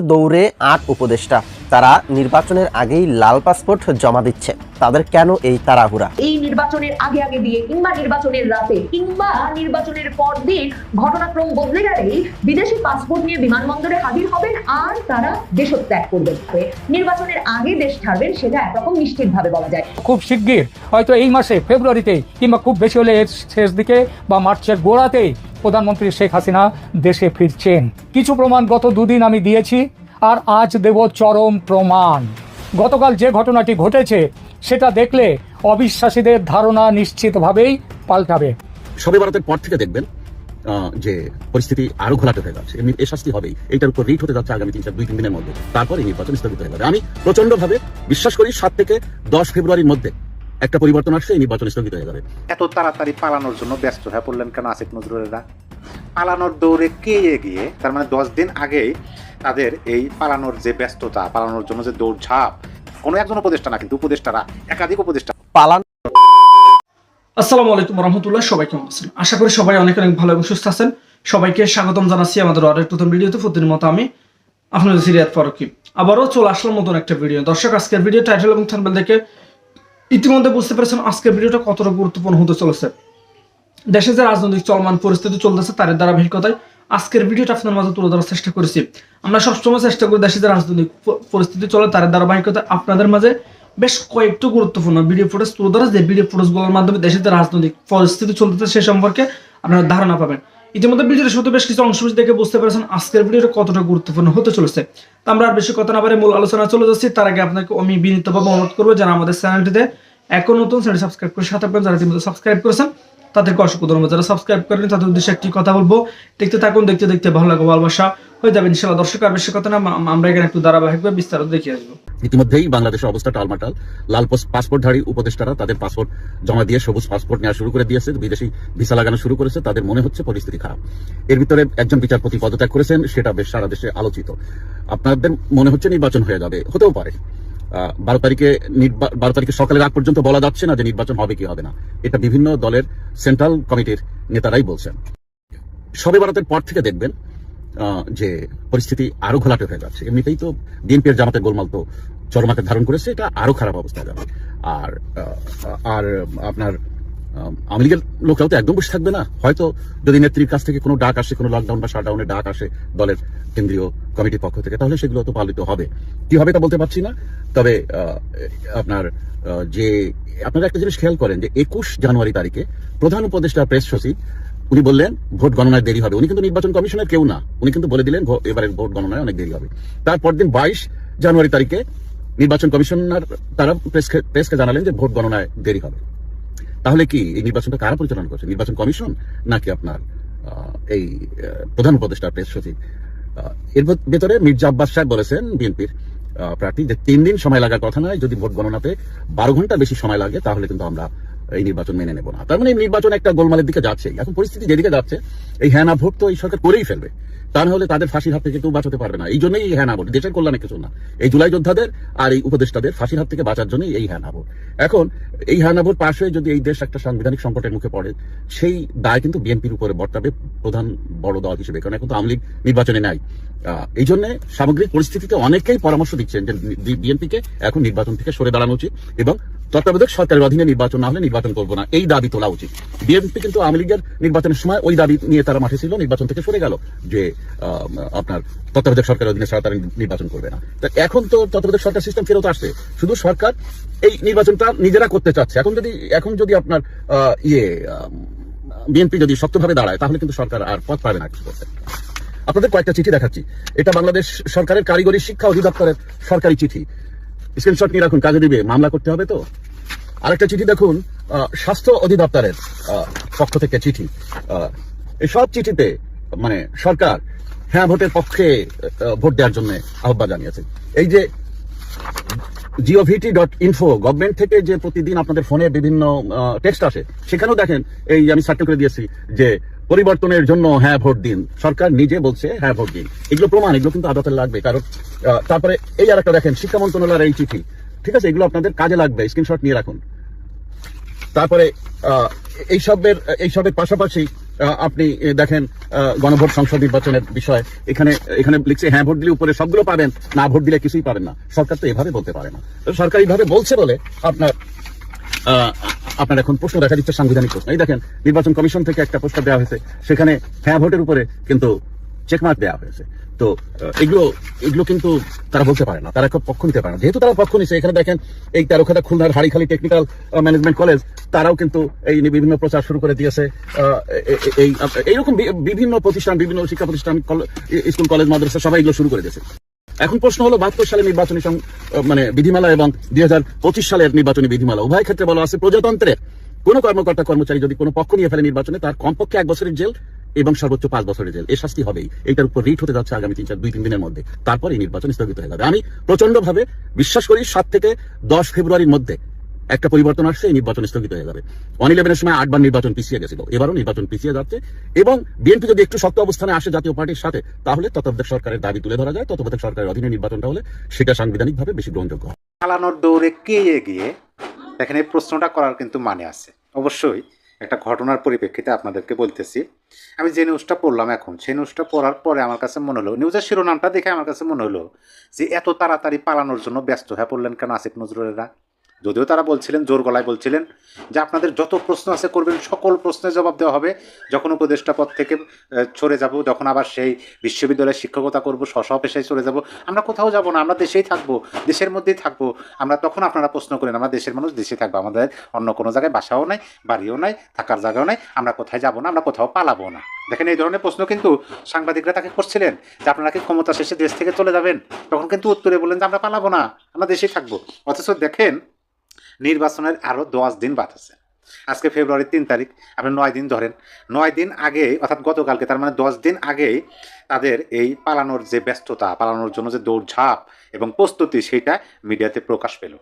দৌড়ে আট উপদেষ্টা। তারা নির্বাচনের আগেই লাল পাসপোর্ট জমা দিচ্ছে। তাদের কেন এই তাড়াহুড়া? এই নির্বাচনের আগে আগে দিয়ে কিংবা নির্বাচনের রাতে কিংবা নির্বাচনের পর দিন ঘটনাক্রম বদলে গেলেই বিদেশি পাসপোর্ট নিয়ে বিমানবন্দরে হাজির হবেন আর তারা দেশত্যাগ করবেন। নির্বাচনের আগে দেশ ছাড়বেন সেটা একরকম নিশ্চিতভাবে বলা যায়। খুব শিগগির হয়তো এই মাসে ফেব্রুয়ারিতে কিংবা খুব বেশি হলে এর শেষ দিকে বা মার্চের গোড়াতেই প্রধানমন্ত্রী শেখ হাসিনা দেশে ফিরছেন। কিছু প্রমাণ গত দুদিন আমি দিয়েছি। আর আজ দেব চরম প্রমাণ। গতকাল যে ঘটনাটি ঘটেছে, সেটা দেখলে অবিশ্বাসীদের ধারণা নিশ্চিতভাবেই পাল্টাবে। সবে ভারতের পর থেকে দেখবেন যে পরিস্থিতি আরও ঘোলাটে হয়ে যাচ্ছে। এমনি এ শাস্তি হবেই। এইটার উপর রিট হতে যাচ্ছে আগামী তিন, চার, দুই, তিন দিনের মধ্যে। তারপরে নির্বাচন স্থগিত হয়ে যাবে। আমি প্রচণ্ড ভাবে বিশ্বাস করি, সাত থেকে দশ ফেব্রুয়ারির মধ্যে একটা পরিবর্তন আসছে নির্বাচন স্থগিত হয়ে যাবে। এত তাড়াতাড়ি পালানোর জন্য ব্যস্ত হয়ে পড়লেন কেন আসিফ নজরুলেরা? পালানোর দৌড়ে কে এগিয়ে তার মানে দশ দিন আগেই তাদের এই পালানোর যে ব্যস্ততা পালানোর জন্য যে দৌড়ঝাঁপ কোনো একজন উপদেষ্টা না কিন্তু উপদেষ্টারা একাধিক উপদেষ্টা। পালান। আসসালামু আলাইকুম রহমতুল্লাহ সবাই কেমন আছেন? আশা করি সবাই অনেক অনেক ভালো এবং সুস্থ আছেন। সবাইকে স্বাগতম জানাচ্ছি আমাদের আরেক নতুন ভিডিওতে। প্রতিদিন মতো আমি আপনাদের সিরিয়াত ফারুকি। আবারও চলে আসলাম নতুন একটা ভিডিও। দর্শক আজকের ভিডিও টাইটেল এবং থাম্বনেল দেখে ইতিমধ্যে বুঝতে পেরেছেন আজকের ভিডিওটা কতটা গুরুত্বপূর্ণ হতে চলেছে। দেশে যে রাজনৈতিক চলমান পরিস্থিতি চলতেছে তার ধারাবাহিকতায় আজকের ভিডিওটা আপনার মাঝে তুলে ধরার চেষ্টা করেছি। আমরা সবসময় চেষ্টা করি দেশে যে রাজনৈতিক পরিস্থিতি চলে তার ধারাবাহিকতায় আপনাদের মাঝে বেশ কয়েকটি গুরুত্বপূর্ণ ভিডিও ফুটেজ তুলে ধরা। যে ভিডিও ফুটেজগুলোর মাধ্যমে দেশের যে রাজনৈতিক পরিস্থিতি চলতেছে সে সম্পর্কে আপনারা ধারণা পাবেন। ইতিমধ্যে ভিডিওর শুধু বেশ কিছু অংশ দেখে বুঝতে পারছেন আজকের ভিডিওটা কতটা গুরুত্বপূর্ণ হতে চলেছে। তো আমরা আর বেশি কথা না পারে মূল আলোচনা চলে যাচ্ছি। তার আগে আপনাকে আমি বিনীতভাবে অনুরোধ করব, যারা আমাদের চ্যানেলটিতে এখন নতুন চ্যানেল সাবস্ক্রাইব করে সাথে যারা ইতিমধ্যে সাবস্ক্রাইব করেছেন। তাদেরকে অসংখ্য ধন্যবাদ। যারা সাবস্ক্রাইব করেন তাদের উদ্দেশ্যে একটি কথা বলব। দেখতে থাকুন, দেখতে দেখতে ভালো লাগবে ভালোবাসা। হয়ে যাবে ইনশাল্লাহ দর্শক, আর বেশি কথা না আমরা এখানে একটু ধারাবাহিকভাবে বিস্তারিত দেখিয়ে আসব। ইতিমধ্যেই বাংলাদেশের অবস্থা টালমাটাল। লাল পাস- পাসপোর্টধারী উপদেষ্টারা তাদের পাসপোর্ট জমা দিয়ে সবুজ পাসপোর্ট নেওয়া শুরু করে দিয়েছে। বিদেশি ভিসা লাগানো শুরু করেছে। তাদের মনে হচ্ছে পরিস্থিতি খারাপ। এর ভিতরে একজন বিচারপতি পদত্যাগ করেছেন, সেটা বেশ সারা দেশে আলোচিত। আপনাদের মনে হচ্ছে নির্বাচন হয়ে যাবে। হতেও পারে। বারো তারিখে বারো তারিখে সকালের আগ পর্যন্ত বলা যাচ্ছে না যে নির্বাচন হবে কি হবে না। এটা বিভিন্ন দলের সেন্ট্রাল কমিটির নেতারাই বলছেন। সবে বারাতের পর থেকে দেখবেন যে পরিস্থিতি আরও ঘোলাটে হয়ে যাচ্ছে। এমনিতেই তো বিএনপির জামাতে গোলমাল তো চরমাকে ধারণ করেছে, এটা আরও খারাপ অবস্থা যাবে। আর আর আপনার আওয়ামী লীগের লোকরাও তো একদম বসে থাকবে না। হয়তো যদি নেত্রীর কাছ থেকে কোনো ডাক আসে, কোনো লকডাউন বা শাটডাউনের ডাক আসে দলের কেন্দ্রীয় কমিটির পক্ষ থেকে, তাহলে সেগুলো তো পালিত হবে। কি হবে তা বলতে পারছি না। তবে আপনার যে, আপনারা একটা জিনিস খেয়াল করেন যে একুশ জানুয়ারি তারিখে প্রধান উপদেষ্টা প্রেস সচিব, উনি বললেন, ভোট গণনায় দেরি হবে। উনি কিন্তু নির্বাচন কমিশনের কেউ না। উনি কিন্তু বলে দিলেন এবারের ভোট গণনায় অনেক দেরি হবে। তারপর দিন বাইশ জানুয়ারি তারিখে নির্বাচন কমিশনার, তারা প্রেসকে প্রেসকে জানালেন যে ভোট গণনায় দেরি হবে। তাহলে কি এই নির্বাচনটা কারা পরিচালনা করছে? নির্বাচন কমিশন নাকি আপনার এই প্রধান উপদেষ্টা প্রেস সচিব? এর ভেতরে মির্জা আব্বাস সাহেব বলেছেন, বিএনপির প্রার্থী যে তিন দিন সময় লাগার কথা নয়, যদি ভোট গণনাতে বারো ঘণ্টা বেশি সময় লাগে, তাহলে কিন্তু আমরা এই নির্বাচন মেনে নেব না। তার মানে নির্বাচন একটা গোলমালের দিকে যাচ্ছে। এখন পরিস্থিতি যেদিকে যাচ্ছে, এই হ্যাঁ না ভোট তো এই সরকার করেই ফেলবে। তা না হলে তাদের ফাঁসির হাত থেকে কেউ বাঁচাতে পারবে না। এই জন্যই এই হ্যাঁ না ভোট। দেশের কল্যাণে কিছু না। এই জুলাই যোদ্ধাদের আর এই উপদেষ্টাদের ফাঁসির হাত থেকে বাঁচার জন্যই এই হ্যাঁ না ভোট। এখন এই হ্যাঁ না ভোট পাশ হয়ে যদি এই দেশ একটা সাংবিধানিক সংকটের মুখে পড়ে, সেই দায় কিন্তু বিএনপির উপরে বর্তাবে প্রধান বড় দল হিসেবে। কারণ এখন তো আওয়ামী লীগ নির্বাচনে নাই। এই জন্য সামগ্রিক পরিস্থিতিতে অনেকেই পরামর্শ দিচ্ছেন যে বিএনপিকে এখন নির্বাচন থেকে সরে দাঁড়ানো উচিত এবং তত্ত্বাবধায়ক সরকারের অধীনে নির্বাচন না হলে নির্বাচন করব না। এই দাবি তোলা উচিত। বিএনপি কিন্তু আওয়ামী লীগের নির্বাচনের সময় ওই দাবি নিয়ে তারা মাঠে ছিল, নির্বাচন থেকে সরে গেল যে আপনার তত্ত্বাবধায়ক সরকারের অধীনে নির্বাচন করবে না। এখন তো তত্ত্বাবধায়ক সরকার সিস্টেম ফেরত আসছে। শুধু সরকার এই নির্বাচনটা নিজেরা করতে চাচ্ছে। এখন যদি এখন যদি আপনার ইয়ে বিএনপি যদি শক্তভাবে দাঁড়ায়, তাহলে কিন্তু সরকার আর পথ পাবে না কিছু করতে। আপনাদের কয়েকটা চিঠি দেখাচ্ছি। এটা বাংলাদেশ সরকারের কারিগরি শিক্ষা অধিদপ্তরের সরকারি চিঠি। স্ক্রিনশট নিয়ে রাখুন, কাজে দিবে। মামলা করতে হবে তো? আরেকটা চিঠি দেখুন স্বাস্থ্য অধিদপ্তরের পক্ষ থেকে চিঠি। এই সব চিঠিতে মানে সরকার হ্যাঁ ভোটের পক্ষে ভোট দেওয়ার জন্য আহ্বান জানিয়েছে। এই যে জিওভিটি ডট ইনফো গভর্নমেন্ট থেকে যে প্রতিদিন আপনাদের ফোনে বিভিন্ন টেক্সট আসে, সেখানেও দেখেন, এই আমি সার্কেল করে দিয়েছি যে পরিবর্তনের জন্য হ্যাঁ ভোট দিন। সরকার নিজে বলছে হ্যাঁ ভোট দিন। এগুলো প্রমাণ, এগুলো কিন্তু আদালতে লাগবে, কারণ তারপরে এই আর একটা দেখেন, শিক্ষা মন্ত্রণালয়ের এই চিঠি। ঠিক আছে, এগুলো আপনাদের কাজে লাগবে স্ক্রিনশট নিয়ে রাখুন। তারপরে এইসবের এইসবের পাশাপাশি আপনি দেখেন গণভোট সংসদ নির্বাচনের বিষয় এখানে এখানে লিখছে হ্যাঁ ভোট দিলে উপরে সবগুলো পাবেন, না, ভোট দিলে কিছুই পাবেন না। সরকার তো এভাবে বলতে পারে না। সরকার এইভাবে বলছে বলে আপনার আপনার এখন প্রশ্ন দেখা দিচ্ছে সাংবিধানিক প্রশ্ন। এই দেখেন, নির্বাচন কমিশন থেকে একটা প্রস্তাব দেওয়া হয়েছে, সেখানে হ্যাঁ ভোটের উপরে কিন্তু চেকমার্ক দেওয়া হয়েছে। তো এগুলো এগুলো কিন্তু তারা বলতে পারে না, তারা পক্ষ নিতে পারে না। যেহেতু তারা পক্ষ নিচ্ছে এখানে দেখেন এই তেরোখাটা খুলনার হাড়িখালি টেকনিক্যাল ম্যানেজমেন্ট কলেজ তারাও কিন্তু এই বিভিন্ন প্রচার শুরু করে দিয়েছে। এই এইরকম বিভিন্ন প্রতিষ্ঠান, বিভিন্ন শিক্ষা প্রতিষ্ঠান স্কুল, কলেজ, মাদ্রাসা, সবাই এগুলো শুরু করে দিয়েছে। এখন প্রশ্ন হলো, বাহাত্তর সালের নির্বাচনী মানে বিধিমালা এবং দুই হাজার পঁচিশ সালের নির্বাচনী বিধিমালা, উভয় ক্ষেত্রে বলা আছে প্রজাতন্ত্রের। কোন কর্মকর্তা, কর্মচারী যদি কোনো পক্ষ নিয়ে ফেলে নির্বাচনে, তার কমপক্ষে এক বছরের জেল। এবং সর্বোচ্চ পাঁচ বছরের জেল। এ শাস্তি হবেই। এটার উপর রিট হতে যাচ্ছে আগামী তিন চার দুই, তিন দিনের মধ্যে। তারপর এই নির্বাচন স্থগিত হয়ে যাবে। আমি প্রচণ্ড ভাবে বিশ্বাস করি সাত থেকে দশ ফেব্রুয়ারির মধ্যে একটা পরিবর্তন আসছে, এই নির্বাচন স্থগিত হয়ে যাবে। ওয়ান ইলেভেনের সময় আটবার নির্বাচন পিছিয়ে গেছিল। এবারও নির্বাচন পিছিয়ে যাচ্ছে এবং বিএনপি যদি একটু শক্ত অবস্থানে আসে জাতীয় পার্টির সাথে, তাহলে তত্ত্বাবধায়ক সরকারের দাবি তুলে ধরা যায়। তত্ত্বাবধায়ক সরকারের অধীনে নির্বাচনটা হলে সেটা সাংবিধানিকভাবে বেশি গ্রহণযোগ্য হয়। পালানোর দৌড়ে কে এগিয়ে? এই প্রশ্নটা করার কিন্তু মানে আছে। অবশ্যই একটা ঘটনার পরিপ্রেক্ষিতে আপনাদেরকে বলতেছি। আমি যে নিউজটা পড়লাম এখন, সেই নিউজটা পড়ার পরে আমার কাছে মনে হলো নিউজের শিরোনামটা দেখে আমার কাছে মনে হলো যে, এত তাড়াতাড়ি পালানোর জন্য ব্যস্ত হয়ে পড়লেন কেন আসিফ নজরুলেরা? যদিও তারা বলছিলেন, জোর গলায় বলছিলেন যে আপনাদের যত প্রশ্ন আছে করবেন, সকল প্রশ্নের জবাব দেওয়া হবে। যখন উপদেষ্টা পদ থেকে সরে যাব, যখন আবার সেই বিশ্ববিদ্যালয়ে শিক্ষকতা করব স্ব পেশায় চলে যাব, আমরা কোথাও যাব না, আমরা দেশেই থাকব, দেশের মধ্যেই থাকব। আমরা তখন আপনারা প্রশ্ন করেন, আমরা দেশের মানুষ দেশে থাকব, আমাদের অন্য কোনো জায়গায় বাসাও নাই, বাড়িও নাই, থাকার জায়গাও নাই, আমরা কোথায় যাব না, আমরা কোথাও পালাবো না। দেখেন এই ধরনের প্রশ্ন কিন্তু সাংবাদিকরা তাকে করছিলেন যে আপনারা কি ক্ষমতা শেষে দেশ থেকে চলে যাবেন? তখন কিন্তু উত্তরে বললেন যে আমরা পালাবো না, আমরা দেশেই থাকব। অথচ দেখেন নির্বাচনের আরও দশ দিন বাদ আছে। আজকে ফেব্রুয়ারির তিন তারিখ, আপনি নয় দিন ধরেন। নয় দিন আগে, অর্থাৎ গতকালকে, তার মানে দশ দিন আগেই তাদের এই পালানোর যে ব্যস্ততা, পালানোর জন্য যে দৌড়ঝাঁপ এবং প্রস্তুতি সেটা মিডিয়াতে প্রকাশ পেল।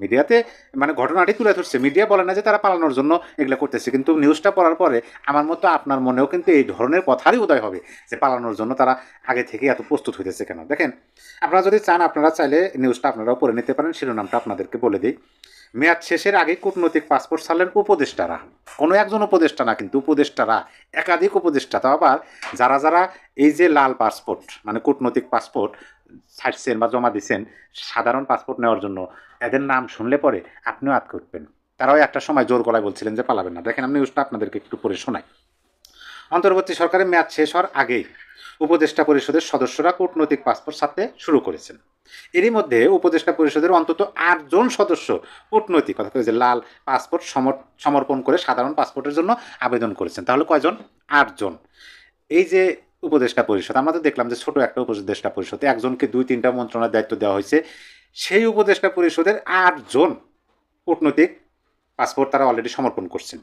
মিডিয়াতে মানে ঘটনাটি তুলে ধরছে। মিডিয়া বলে না যে তারা পালানোর জন্য এগুলো করতেছে, কিন্তু নিউজটা পড়ার পরে আমার মতো আপনার মনেও কিন্তু এই ধরনের কথারই উদয় হবে যে পালানোর জন্য তারা আগে থেকে এত প্রস্তুত হইতেছে কেন। দেখেন, আপনারা যদি চান, আপনারা চাইলে নিউজটা আপনারাও পড়ে নিতে পারেন। শিরোনামটা আপনাদেরকে বলে দিই। মেয়াদ শেষের আগে কূটনৈতিক পাসপোর্ট ছাড়লেন উপদেষ্টারা। কোনো একজন উপদেষ্টা না, কিন্তু উপদেষ্টারা, একাধিক উপদেষ্টা। তো আবার যারা যারা এই যে লাল পাসপোর্ট মানে কূটনৈতিক পাসপোর্ট ছাড়ছেন বা জমা দিচ্ছেন সাধারণ পাসপোর্ট নেওয়ার জন্য এদের নাম শুনলে পরে আপনিও আত করবেন। তারাও একটা সময় জোর গলায় বলছিলেন যে পালাবেন না। দেখেন, আমি নিউজটা আপনাদেরকে একটু পড়ে শোনাই। অন্তর্বর্তী সরকারের মেয়াদ শেষ হওয়ার আগেই উপদেষ্টা পরিষদের সদস্যরা কূটনৈতিক পাসপোর্ট ছাড়তে শুরু করেছেন। এরই মধ্যে উপদেষ্টা পরিষদের অন্তত আটজন সদস্য কূটনৈতিক, অর্থাৎ যে লাল পাসপোর্ট সমর- সমর্পণ করে সাধারণ পাসপোর্টের জন্য আবেদন করেছেন। তাহলে কয়জন? আটজন। এই যে উপদেষ্টা পরিষদ, আমরা তো দেখলাম যে ছোট একটা উপদেষ্টা পরিষদে একজনকে দুই, তিনটা মন্ত্রণালয়ের দায়িত্ব দেওয়া হয়েছে। সেই উপদেষ্টা পরিষদের আটজন কূটনৈতিক পাসপোর্ট তারা অলরেডি সমর্পণ করছেন।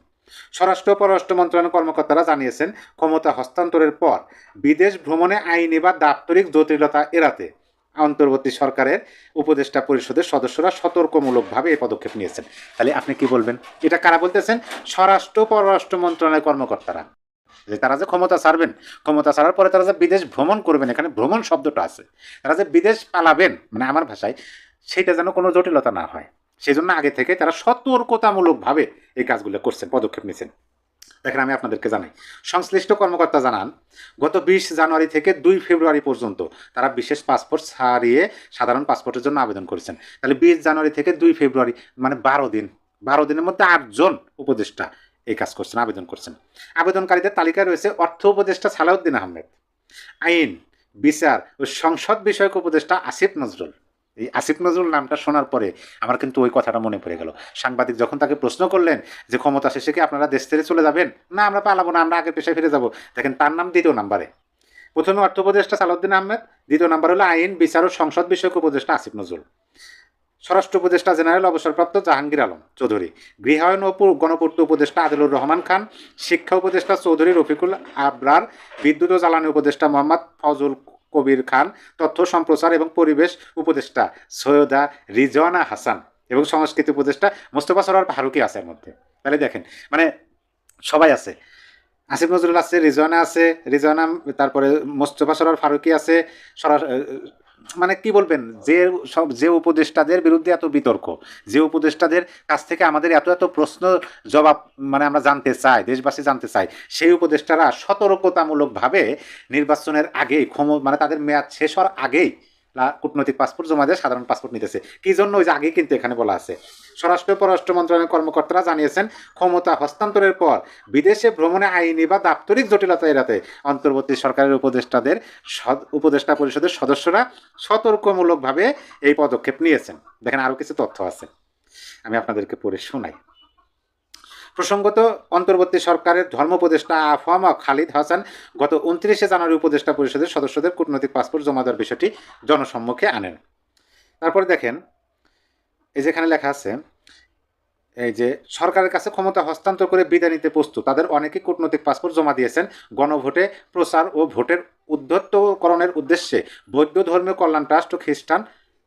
স্বরাষ্ট্র পররাষ্ট্র মন্ত্রণালয়ের কর্মকর্তারা জানিয়েছেন, ক্ষমতা হস্তান্তরের পর বিদেশ ভ্রমণে আইনি বা দাপ্তরিক জটিলতা এড়াতে অন্তর্বর্তী সরকারের উপদেষ্টা পরিষদের সদস্যরা সতর্কমূলকভাবে এই পদক্ষেপ নিয়েছেন। তাহলে আপনি কি বলবেন? এটা কারা বলতেছেন? স্বরাষ্ট্র পররাষ্ট্র মন্ত্রণালয়ের কর্মকর্তারা। যে তারা যে ক্ষমতা ছাড়বেন, ক্ষমতা ছাড়ার পরে তারা যে বিদেশ ভ্রমণ করবেন, এখানে ভ্রমণ শব্দটা আছে। তারা যে বিদেশ পালাবেন মানে আমার ভাষায়, সেটা যেন কোনো জটিলতা না হয়। সেই জন্য আগে থেকে তারা সতর্কতামূলকভাবে এই কাজগুলো করছেন, পদক্ষেপ নিয়েছেন। দেখেন আমি আপনাদেরকে জানাই। সংশ্লিষ্ট কর্মকর্তা জানান, গত বিশ জানুয়ারি থেকে দুই ফেব্রুয়ারি পর্যন্ত তারা বিশেষ পাসপোর্ট ছাড়িয়ে সাধারণ পাসপোর্টের জন্য আবেদন করেছেন। তাহলে বিশ জানুয়ারি থেকে দুই ফেব্রুয়ারি মানে বারো দিন, বারো দিনের মধ্যে আটজন উপদেষ্টা এই কাজ করছেন, আবেদন করছেন। আবেদনকারীদের তালিকায় রয়েছে অর্থ উপদেষ্টা সালাউদ্দিন আহমেদ, আইন, বিচার ও সংসদ বিষয়ক উপদেষ্টা আসিফ নজরুল এই আসিফ নজরুল নামটা শোনার পরে আমার কিন্তু ওই কথাটা মনে পড়ে গেল। সাংবাদিক যখন তাকে প্রশ্ন করলেন যে ক্ষমতা শেষে কি আপনারা দেশ ছেড়ে চলে যাবেন? না, আমরা পালাবো না, আমরা আগের পেশায় ফিরে যাব। দেখেন তার নাম দ্বিতীয় নাম্বারে। প্রথমে অর্থ উপদেষ্টা সালাউদ্দিন আহমেদ, দ্বিতীয় নাম্বার হলো আইন, বিচার ও সংসদ বিষয়ক উপদেষ্টা আসিফ নজরুল। স্বরাষ্ট্র উপদেষ্টা জেনারেল অবসরপ্রাপ্ত জাহাঙ্গীর আলম চৌধুরী, গৃহায়ন ও গণপূর্ত উপদেষ্টা আদিলুর রহমান খান, শিক্ষা উপদেষ্টা চৌধুরী রফিকুল আবরার, বিদ্যুৎ ও জ্বালানি উপদেষ্টা মোহাম্মদ ফজল কবির খান, তথ্য সম্প্রচার এবং পরিবেশ উপদেষ্টা সৈয়দা রিজওয়ানা হাসান এবং সংস্কৃতি উপদেষ্টা মোস্তফা সরার ফারুকি আছে এর মধ্যে। তাহলে দেখেন মানে সবাই আছে। আসিফ নজরুল আছে, রিজওয়ানা আছে, রিজওয়ানা, তারপরে মোস্তফা সরার ফারুকি আছে, সরা মানে কি বলবেন? যে সব, যে উপদেষ্টাদের বিরুদ্ধে এত বিতর্ক, যে উপদেষ্টাদের কাছ থেকে আমাদের এত এত প্রশ্ন জবাব মানে আমরা জানতে চাই, দেশবাসী জানতে চাই, সেই উপদেষ্টারা সতর্কতামূলকভাবে নির্বাচনের আগেই ক্ষম মানে তাদের মেয়াদ শেষ হওয়ার আগেই কূটনৈতিক পাসপোর্ট জমা দিয়ে সাধারণ পাসপোর্ট নিতেছে। কি জন্য ওই যে আগেই কিন্তু এখানে বলা আছে? স্বরাষ্ট্র পররাষ্ট্র মন্ত্রণালয়ের কর্মকর্তারা জানিয়েছেন, ক্ষমতা হস্তান্তরের পর বিদেশে ভ্রমণে আইনি বা দাপ্তরিক জটিলতা এড়াতে অন্তর্বর্তী সরকারের উপদেষ্টাদের উপদেষ্টা পরিষদের সদস্যরা সতর্কমূলকভাবে এই পদক্ষেপ নিয়েছেন। দেখেন আরও কিছু তথ্য আছে। আমি আপনাদেরকে পড়ে শোনাই। প্রসঙ্গত, অন্তর্বর্তী সরকারের ধর্ম উপদেষ্টা আফহাম খালিদ হাসান গত উনত্রিশে জানুয়ারি উপদেষ্টা পরিষদের সদস্যদের কূটনৈতিক পাসপোর্ট জমা দেওয়ার বিষয়টি জনসম্মুখে আনেন। তারপরে দেখেন, এই যেখানে লেখা আছে, এই যে সরকারের কাছে ক্ষমতা হস্তান্তর করে বিদায় নিতে প্রস্তুত, তাদের অনেকে কূটনৈতিক পাসপোর্ট জমা দিয়েছেন। গণভোটে প্রচার ও ভোটের উদ্ধত্তকরণের উদ্দেশ্যে বৌদ্ধ ধর্মীয় কল্যাণ ট্রাস্ট ও খ্রিস্টান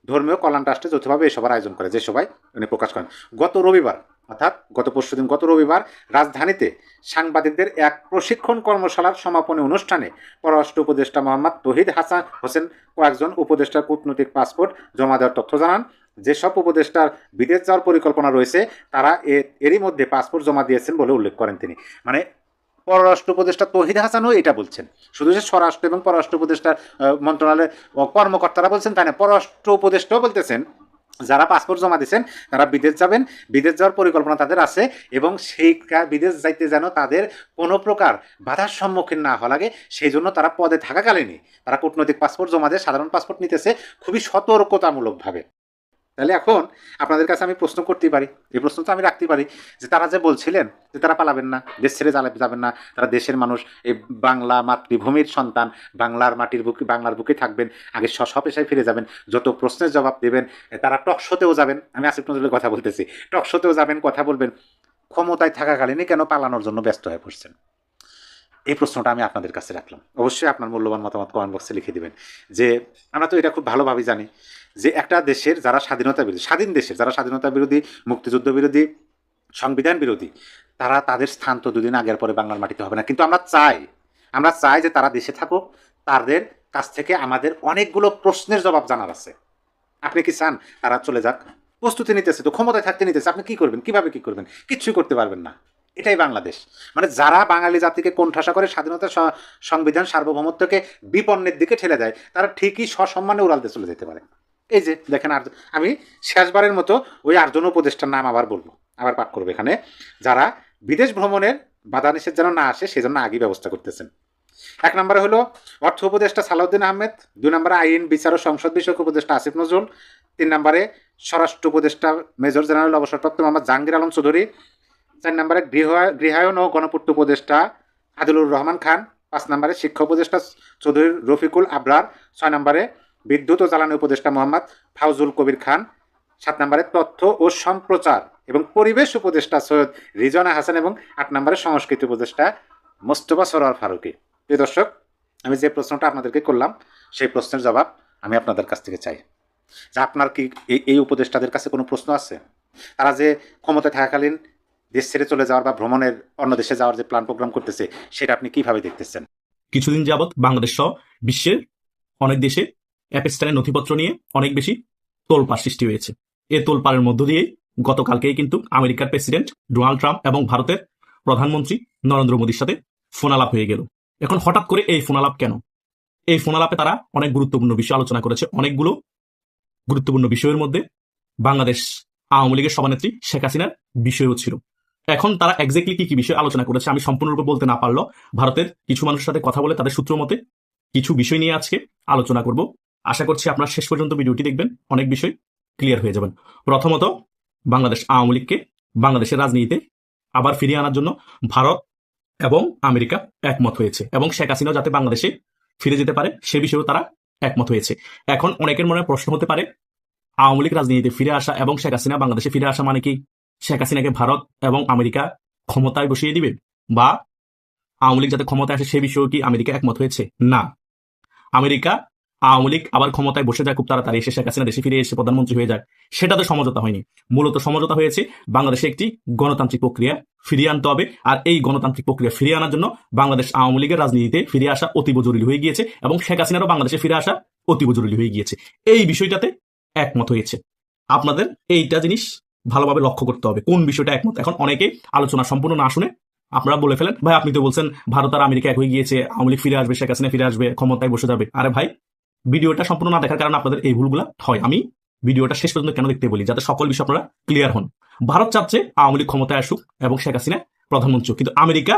ধর্মীয় কল্যাণ ট্রাস্টে যৌথভাবে এই সভার আয়োজন করে, যে সবাই উনি প্রকাশ করেন। গত রবিবার অর্থাৎ গত পরশুদিন গত রবিবার রাজধানীতে সাংবাদিকদের এক প্রশিক্ষণ কর্মশালার সমাপনী অনুষ্ঠানে পররাষ্ট্র উপদেষ্টা মোহাম্মদ তহিদ হাসান হোসেন কয়েকজন উপদেষ্টার কূটনৈতিক পাসপোর্ট জমা দেওয়ার তথ্য জানান। যেসব উপদেষ্টার বিদেশ যাওয়ার পরিকল্পনা রয়েছে তারা এরই মধ্যে পাসপোর্ট জমা দিয়েছেন বলে উল্লেখ করেন তিনি। মানে পররাষ্ট্র উপদেষ্টা তহিদ হাসানও এটা বলছেন। শুধু যে স্বরাষ্ট্র এবং পররাষ্ট্র উপদেষ্টার আহ, মন্ত্রণালয়ের কর্মকর্তারা বলছেন তাই না পররাষ্ট্র উপদেষ্টাও বলতেছেন। যারা পাসপোর্ট জমা দিচ্ছেন তারা বিদেশ যাবেন। বিদেশ যাওয়ার পরিকল্পনা তাদের আছে এবং সেই বিদেশ যাইতে যেন তাদের কোনো প্রকার বাধার সম্মুখীন না হওয়া লাগে, সেই জন্য তারা পদে থাকাকালীনই তারা কূটনৈতিক পাসপোর্ট জমা দিয়ে সাধারণ পাসপোর্ট নিতেছে খুবই সতর্কতামূলকভাবে। তাহলে এখন আপনাদের কাছে আমি প্রশ্ন করতেই পারি। এই প্রশ্ন তো আমি রাখতে পারি যে তারা যে বলছিলেন যে তারা পালাবেন না, দেশ ছেড়ে জ্বালাবে যাবেন না, তারা দেশের মানুষ, এই বাংলা মাতৃভূমির সন্তান, বাংলার মাটির বুকে, বাংলার বুকে থাকবেন, আগে স্ব পেশায় ফিরে যাবেন, যত প্রশ্নের জবাব দেবেন, তারা টক শোতেও যাবেন, আমি আসিফ নজরুলের কথা বলতেছি, টক শোতেও যাবেন, কথা বলবেন, ক্ষমতায় থাকাকালীনই কেন পালানোর জন্য ব্যস্ত হয়ে পড়ছেন? এই প্রশ্নটা আমি আপনাদের কাছে রাখলাম। অবশ্যই আপনার মূল্যবান মতামত কমেন্ট বক্সে লিখে দেবেন যে আমরা তো এটা খুব ভালোভাবে জানি যে একটা দেশের যারা স্বাধীনতা বিরোধী, স্বাধীন দেশের যারা স্বাধীনতা বিরোধী, মুক্তিযুদ্ধ বিরোধী, সংবিধান বিরোধী, তারা তাদের স্থান তো দুদিন আগের পরে বাংলার মাটিতে হবে না। কিন্তু আমরা চাই আমরা চাই যে তারা দেশে থাকুক, তাদের কাছ থেকে আমাদের অনেকগুলো প্রশ্নের জবাব জানার আছে। আপনি কি চান? তারা চলে যাক। প্রস্তুতি নিতেছে তো, ক্ষমতায় থাকতে নিতেছে। আপনি কি করবেন? কীভাবে কি করবেন? কিচ্ছুই করতে পারবেন না। এটাই বাংলাদেশ। মানে যারা বাঙালি জাতিকে কোণঠাসা করে স্বাধীনতা সংবিধান সার্বভৌমত্বকে বিপন্নের দিকে ঠেলে দেয়, তারা ঠিকই সসম্মানে উড়ালতে চলে যেতে পারে। এই যে দেখেন আর আমি শেষবারের মতো ওই আটজন উপদেষ্টার নাম আবার বলব। আবার পাঠ করব এখানে। যারা বিদেশ ভ্রমণের বাধা নিষেধ যেন না আসে, সেজন্য আগেই ব্যবস্থা করতেছেন। এক নম্বরে হলো অর্থ উপদেষ্টা সালাউদ্দিন আহমেদ, দুই নম্বরে আইন, বিচার ও সংসদ বিষয়ক উপদেষ্টা আসিফ নজরুল, তিন নম্বরে স্বরাষ্ট্র উপদেষ্টা মেজর জেনারেল অবসরপ্রাপ্ত মোহাম্মদ জাহাঙ্গীর আলম চৌধুরী, চার নম্বরে গৃহ গৃহায়ন ও গণপূর্ত উপদেষ্টা আদিলুর রহমান খান, পাঁচ নম্বরে শিক্ষা উপদেষ্টা চৌধুরী রফিকুল আবরার, ছয় নম্বরে বিদ্যুৎ ও জ্বালানি উপদেষ্টা মোহাম্মদ ফাউজুল কবির খান। সাত নম্বরে তথ্য ও সম্প্রচার এবং পরিবেশ উপদেষ্টা সৈয়দ রিজনা হাসান এবং আট নম্বরে সংস্কৃতি উপদেষ্টা মোস্তফা সরোয়ার ফারুকি। প্রিয় দর্শক, আমি যে প্রশ্নটা আপনাদেরকে করলাম, সেই প্রশ্নের জবাব আমি আপনাদের কাছ থেকে চাই। যে আপনার কি এই উপদেষ্টাদের কাছে কোনো প্রশ্ন আছে? তারা যে ক্ষমতায় থাকাকালীন দেশ ছেড়ে চলে যাওয়ার বা ভ্রমণের অন্য দেশে যাওয়ার যে প্ল্যান প্রোগ্রাম করতেছে, সেটা আপনি কীভাবে দেখতেছেন? কিছুদিন যাবৎ বাংলাদেশ সহ বিশ্বের অনেক দেশে অ্যাপেস্টানের নথিপত্র নিয়ে অনেক বেশি তোলপাড় সৃষ্টি হয়েছে। এই তোলপাড়ের মধ্য দিয়ে গতকালকেই কিন্তু আমেরিকার প্রেসিডেন্ট ডোনাল্ড ট্রাম্প এবং ভারতের প্রধানমন্ত্রী নরেন্দ্র মোদীর সাথে ফোনালাপ হয়ে গেল। এখন হঠাৎ করে এই ফোনালাপ কেন? এই ফোনালাপে তারা অনেক গুরুত্বপূর্ণ বিষয় আলোচনা করেছে। অনেকগুলো গুরুত্বপূর্ণ বিষয়ের মধ্যে বাংলাদেশ আওয়ামী লীগের সভানেত্রী শেখ হাসিনার বিষয়ও ছিল। এখন তারা এক্স্যাক্টলি কি কি বিষয় আলোচনা করেছে আমি সম্পূর্ণরূপে বলতে না পারলেও ভারতের কিছু মানুষের সাথে কথা বলে তাদের সূত্র মতে কিছু বিষয় নিয়ে আজকে আলোচনা করব। আশা করছি আপনার শেষ পর্যন্ত ভিডিওটি দেখবেন। অনেক বিষয় ক্লিয়ার হয়ে যাবেন। প্রথমত, বাংলাদেশ আওয়ামী লীগকে বাংলাদেশের রাজনীতিতে আবার ফিরিয়ে আনার জন্য ভারত এবং আমেরিকা একমত হয়েছে এবং শেখ হাসিনাও যাতে বাংলাদেশে ফিরে যেতে পারে, সে বিষয়েও তারা একমত হয়েছে। এখন অনেকের মনে প্রশ্ন হতে পারে, আওয়ামী লীগ রাজনীতিতে ফিরে আসা এবং শেখ হাসিনা বাংলাদেশে ফিরে আসা মানে কি? শেখ হাসিনাকে ভারত এবং আমেরিকা ক্ষমতায় বসিয়ে দিবে? বা আওয়ামী লীগ যাতে ক্ষমতায় আসে সে বিষয়েও কি আমেরিকা একমত হয়েছে? না। আমেরিকা আওয়ামী লীগ আবার ক্ষমতায় বসে যায় খুব তাড়াতাড়ি। এসে শেখ হাসিনা দেশে ফিরে এসে প্রধানমন্ত্রী হয়ে যায়। সেটা তো সমঝোতা হয়নি। মূলত সমঝোতা হয়েছে বাংলাদেশে একটি গণতান্ত্রিক প্রক্রিয়া ফিরিয়ে আনতে হবে আর এই গণতান্ত্রিক প্রক্রিয়া ফিরিয়ে আনার জন্য বাংলাদেশ আওয়ামী লীগের রাজনীতিতে ফিরে আসা অতীব জরুরি হয়ে গিয়েছে এবং শেখ হাসিনারও বাংলাদেশে ফিরে আসা অতীব জরুরি হয়ে গিয়েছে। এই বিষয়টাতে একমত হয়েছে। আপনাদের এইটা জিনিস ভালোভাবে লক্ষ্য করতে হবে। কোন বিষয়টা একমত? এখন অনেকে আলোচনা সম্পূর্ণ না শুনে আপনারা বলে ফেলেন, ভাই, আপনি তো বলছেন ভারত আর আমেরিকা এক হয়ে গিয়েছে, আওয়ামী লীগ ফিরে আসবে, শেখ হাসিনা ফিরে আসবে, ক্ষমতায় বসে যাবে। আরে ভাই ভিডিওটা সম্পূর্ণ না দেখার কারণে আপনাদের এই ভুলগুলো হয়। আমি ভিডিওটা শেষ পর্যন্ত কেন দেখতে বলি? যাতে সকল বিষয় আপনারা ক্লিয়ার হন। ভারত চাচ্ছে আওয়ামী লীগ ক্ষমতায় আসুক এবং শেখ হাসিনা প্রধানমন্ত্রী কিন্তু আমেরিকা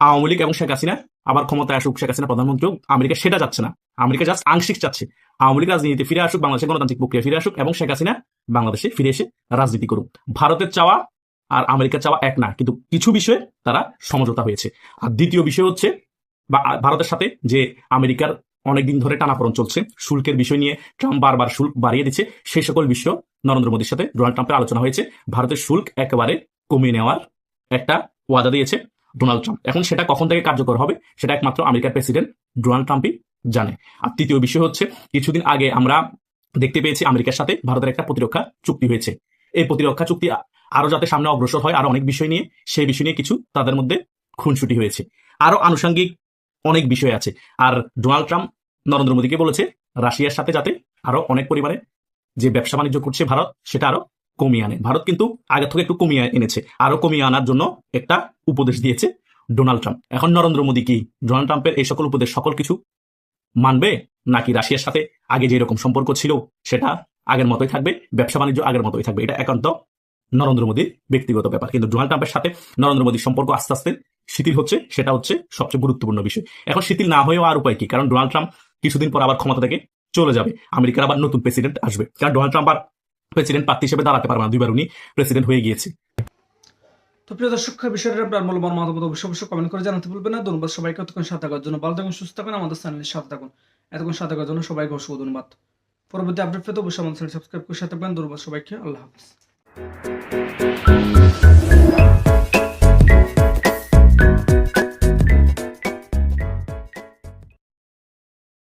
আওয়ামী লীগ এবং শেখ হাসিনা আবার ক্ষমতায় আসুক, শেখ হাসিনা প্রধানমন্ত্রী আমেরিকা সেটা যাচ্ছে না। আমেরিকা জাস্ট আংশিক চাচ্ছে। আওয়ামী লীগ রাজনীতিতে ফিরে আসুক বাংলাদেশের গণতান্ত্রিক প্রক্রিয়া ফিরে আসুক এবং শেখ হাসিনা বাংলাদেশে ফিরে এসে রাজনীতি করুক। ভারতের চাওয়া আর আমেরিকার চাওয়া এক না, কিন্তু কিছু বিষয়ে তারা সমঝোতা হয়েছে। আর দ্বিতীয় বিষয় হচ্ছে বা, ভারতের সাথে যে আমেরিকার অনেকদিন ধরে টানাপড়ন চলছে। শুল্কের বিষয় নিয়ে ট্রাম্প বারবার শুল্ক বাড়িয়ে দিচ্ছে। সেই সকল বিষয় নরেন্দ্র মোদীর সাথে ডোনাল্ড ট্রাম্পের আলোচনা হয়েছে। ভারতের শুল্ক একেবারে কমিয়ে নেওয়ার একটা ওয়াদা দিয়েছে ডোনাল্ড ট্রাম্প। এখন সেটা কখন থেকে কার্যকর হবে, সেটা একমাত্র আমেরিকার প্রেসিডেন্ট ডোনাল্ড ট্রাম্পই জানে। আর তৃতীয় বিষয় হচ্ছে, কিছুদিন আগে আমরা দেখতে পেয়েছি আমেরিকার সাথে ভারতের একটা প্রতিরক্ষা চুক্তি হয়েছে। এই প্রতিরক্ষা চুক্তি আরও যাতে সামনে অগ্রসর হয় আরও অনেক বিষয় নিয়ে, সেই বিষয় নিয়ে কিছু তাদের মধ্যে খুনসুটি হয়েছে। আরও আনুষঙ্গিক অনেক বিষয় আছে। আর ডোনাল্ড ট্রাম্প নরেন্দ্র মোদীকে বলেছে, রাশিয়ার সাথে যাতে আরও অনেক পরিমাণে যে ব্যবসা বাণিজ্য করছে ভারত, সেটা আরও কমিয়ে আনে। ভারত কিন্তু আগে থেকে একটু কমিয়ে এনেছে, আরও কমিয়ে আনার জন্য একটা উপদেশ দিয়েছে ডোনাল্ড ট্রাম্প। এখন নরেন্দ্র মোদী কি ডোনাল্ড ট্রাম্পের এই সকল উপদেশ সকল কিছু মানবে, নাকি রাশিয়ার সাথে আগে যে রকম সম্পর্ক ছিল সেটা আগের মতোই থাকবে, ব্যবসা বাণিজ্য আগের মতোই থাকবে? এটা একান্ত নরেন্দ্র মোদীর ব্যক্তিগত ব্যাপার। কিন্তু ডোনাল্ড ট্রাম্পের সাথে নরেন্দ্র মোদীর সম্পর্ক আস্তে আস্তে শিথিল হচ্ছে, সেটা হচ্ছে সবচেয়ে গুরুত্বপূর্ণ বিষয়। এখন শিথিল না হয়েও আর উপায় কি? কারণ ডোনাল্ড ট্রাম্প কিছুদিন পর আবার ক্ষমতা থেকে চলে যাবে। আমেরিকার আবার নতুন প্রেসিডেন্ট আসবে। কারণ ডোনাল্ড ট্রাম্প আর প্রেসিডেন্ট প্রার্থী হিসেবে দাঁড়াতে পারবে না। দুইবার উনি প্রেসিডেন্ট হয়ে গিয়েছে। তো প্রিয় দর্শক বিষয়টা আপনার মূল্যবান মতামত অবশ্যই অবশ্যই কমেন্ট করে জানাতে ভুলবেন না। ধন্যবাদ সবাইকে। এতক্ষণ সাথে থাকার জন্য ভালো থাকুন, সুস্থ থাকুন। আমাদের চ্যানেলের সাথে থাকুন। এতক্ষণ সাথে থাকার জন্য সবাইকে অসংখ্য ধন্যবাদ। পরবর্তী আপডেট পেতে অবশ্যই আমাদের চ্যানেল সাবস্ক্রাইব করে সাথে থাকবেন। ধন্যবাদ সবাইকে। আল্লাহ হাফিজ। Thank you.